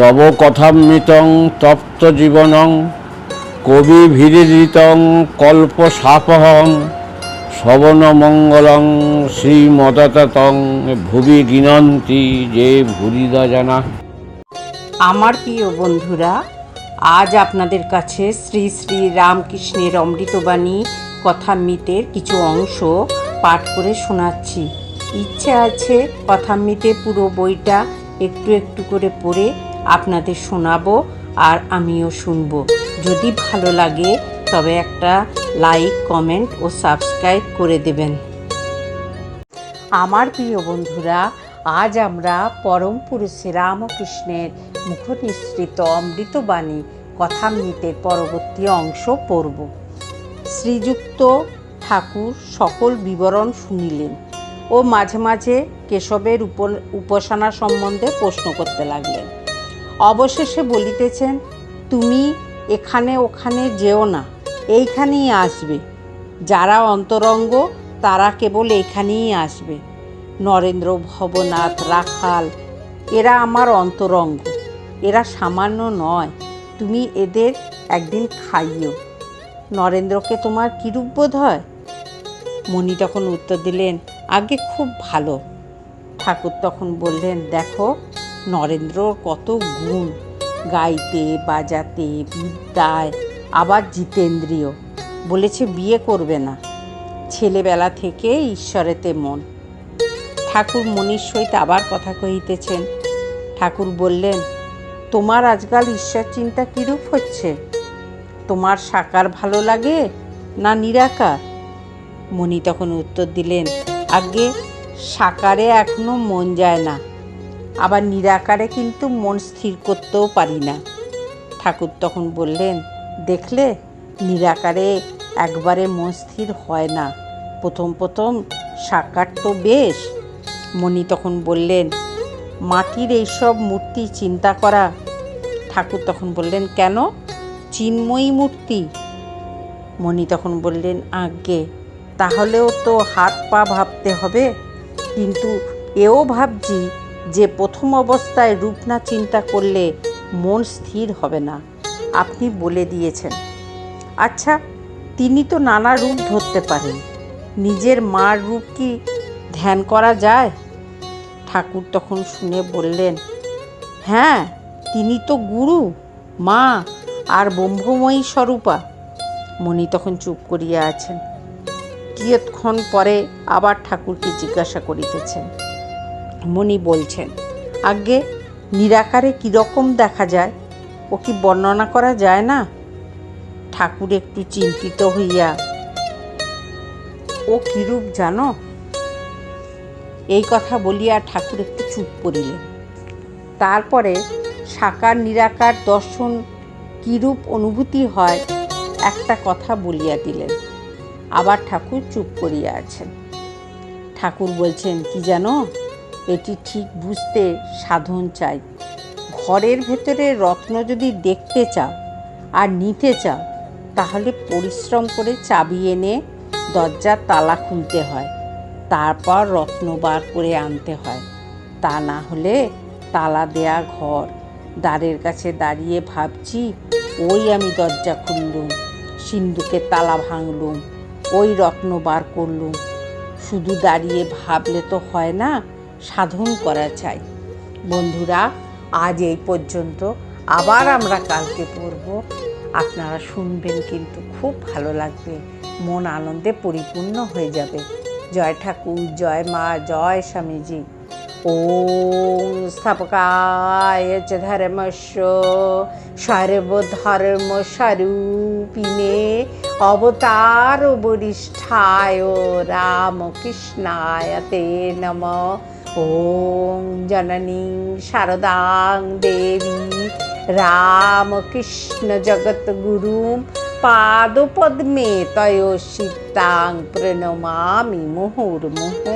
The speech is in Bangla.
তব কথামৃতং তপ্ত জীবনং, কবি ভিরিতং কল্প সাপহং, শ্রবণ মঙ্গলং শ্রীমদতং ভুবি গিনন্তি, যে ভুরিদা জানা। আমার প্রিয় বন্ধুরা, আজ আপনাদের কাছে শ্রী শ্রী রামকৃষ্ণের অমৃতবাণী কথামৃতের কিছু অংশ পাঠ করে শোনাচ্ছি। ইচ্ছে আছে কথামৃতে পুরো বইটা একটু একটু করে পড়ে আপনাদের শোনাবো আর আমিও শুনব। যদি ভালো লাগে, তবে একটা লাইক, কমেন্ট ও সাবস্ক্রাইব করে দেবেন। আমার প্রিয় বন্ধুরা, আজ আমরা পরম পুরুষ রামকৃষ্ণের মুখ নিঃসৃত অমৃতবাণী কথামৃতের পরবর্তী অংশ পড়ব। শ্রীযুক্ত ঠাকুর সকল বিবরণ শুনিলেন ও মাঝে মাঝে কেশবের উপ উপাসনা সম্বন্ধে প্রশ্ন করতে লাগলেন। অবশেষে বলিতেছেন, তুমি এখানে ওখানে যেও না, এইখানেই আসবে। যারা অন্তরঙ্গ, তারা কেবল এখানেই আসবে। নরেন্দ্র ভবনাথ, রাখাল, এরা আমার অন্তরঙ্গ, এরা সামান্য নয়, তুমি এদের একদিন খাইও। নরেন্দ্রকে তোমার কিরূপ বোধ হয়? মণি তখন উত্তর দিলেন, আগে খুব ভালো। ঠাকুর তখন বললেন, দেখো নরেন্দ্রর কত গুণ গাইতে, বাজাতে, বিদ্যায়, আবার জিতেন্দ্রীয়। বলেছে, বিয়ে করবে না। ছেলেবেলা থেকে ঈশ্বরেতে মন। ঠাকুর মনির সহিত আবার কথা কহিতেছেন। ঠাকুর বললেন, তোমার আজকাল ঈশ্বর চিন্তা কিরূপ হচ্ছে? তোমার সাকার ভালো লাগে না নিরাকার? মণি তখন উত্তর দিলেন আগে সাকারে এখনও মন যায় না। আবার নিরাকারে কিন্তু মন স্থির করতেও পারি না। ঠাকুর তখন বললেন, দেখলে, নিরাকারে একবারে মন স্থির হয় না। প্রথম প্রথম সাকার তো বেশ। মণি তখন বললেন, মাটির এইসব মূর্তি চিন্তা করা। ঠাকুর তখন বললেন, কেন? চিন্ময়ী মূর্তি। মণি তখন বললেন, আজ্ঞে, তাহলেও তো হাত পা ভাবতে হবে। কিন্তু এও ভাবছি যে প্রথম অবস্থায় রূপ না চিন্তা করলে মন স্থির হবে না। আপনি বলে দিয়েছেন। আচ্ছা তিনি তো নানা রূপ ধরতে পারেন। নিজের মার রূপ কি ধ্যান করা যায়? ঠাকুর তখন শুনে বললেন হ্যাঁ তিনি তো গুরু, মা আর ব্রহ্মময়ী স্বরূপা। মণি তখন চুপ করিয়া আছেন। কিয়ৎক্ষণ পরে আবার ঠাকুরকে জিজ্ঞাসা করিতেছেন মণি বলছেন আগে নিরাকারে কীরকম দেখা যায়? ও কি বর্ণনা করা যায় না? ঠাকুর একটু চিন্তিত হইয়া, ও কিরূপ জানো? এই কথা বলিয়া ঠাকুর একটু চুপ করিলেন। তারপরে সাকার নিরাকার দর্শন কিরূপ অনুভূতি হয়, একটা কথা বলিয়া দিলেন। আবার ঠাকুর চুপ করিয়া আছেন। ঠাকুর বলছেন, কি জানো? এটি ঠিক বুঝতে সাধন চাই। ঘরের ভেতরে রত্ন যদি দেখতে চাও আর নিতে চাও, তাহলে পরিশ্রম করে চাবি এনে দরজার তালা খুলতে হয়, তারপর রত্ন বার করে আনতে হয়। তা না হলে তালা দেয়া ঘর, দ্বারের কাছে দাঁড়িয়ে ভাবছি, ওই আমি দরজা খুললুম, সিন্ধুকে তালা ভাঙলুম, ওই রত্ন বার করলুম। শুধু দাঁড়িয়ে ভাবলে তো হয় না সাধন করা চাই। বন্ধুরা, আজ এই পর্যন্ত আবার আমরা কালকে পড়ব। আপনারা শুনবেন কিন্তু খুব ভালো লাগবে। মন আনন্দে পরিপূর্ণ হয়ে যাবে। জয় ঠাকুর, জয় মা, জয় স্বামীজি। ওম স্থাপকায় চ ধর্মস্য সর্বধর্ম স্বরূপিণে অবতার বরিষ্ঠায় রামকৃষ্ণায় তে নম ওম জননী শারদাং দেবী রামকৃষ্ণ জগৎগুরুম পাদপদ্মে তয় সীতাং প্রণমামি মুহুর্মুহু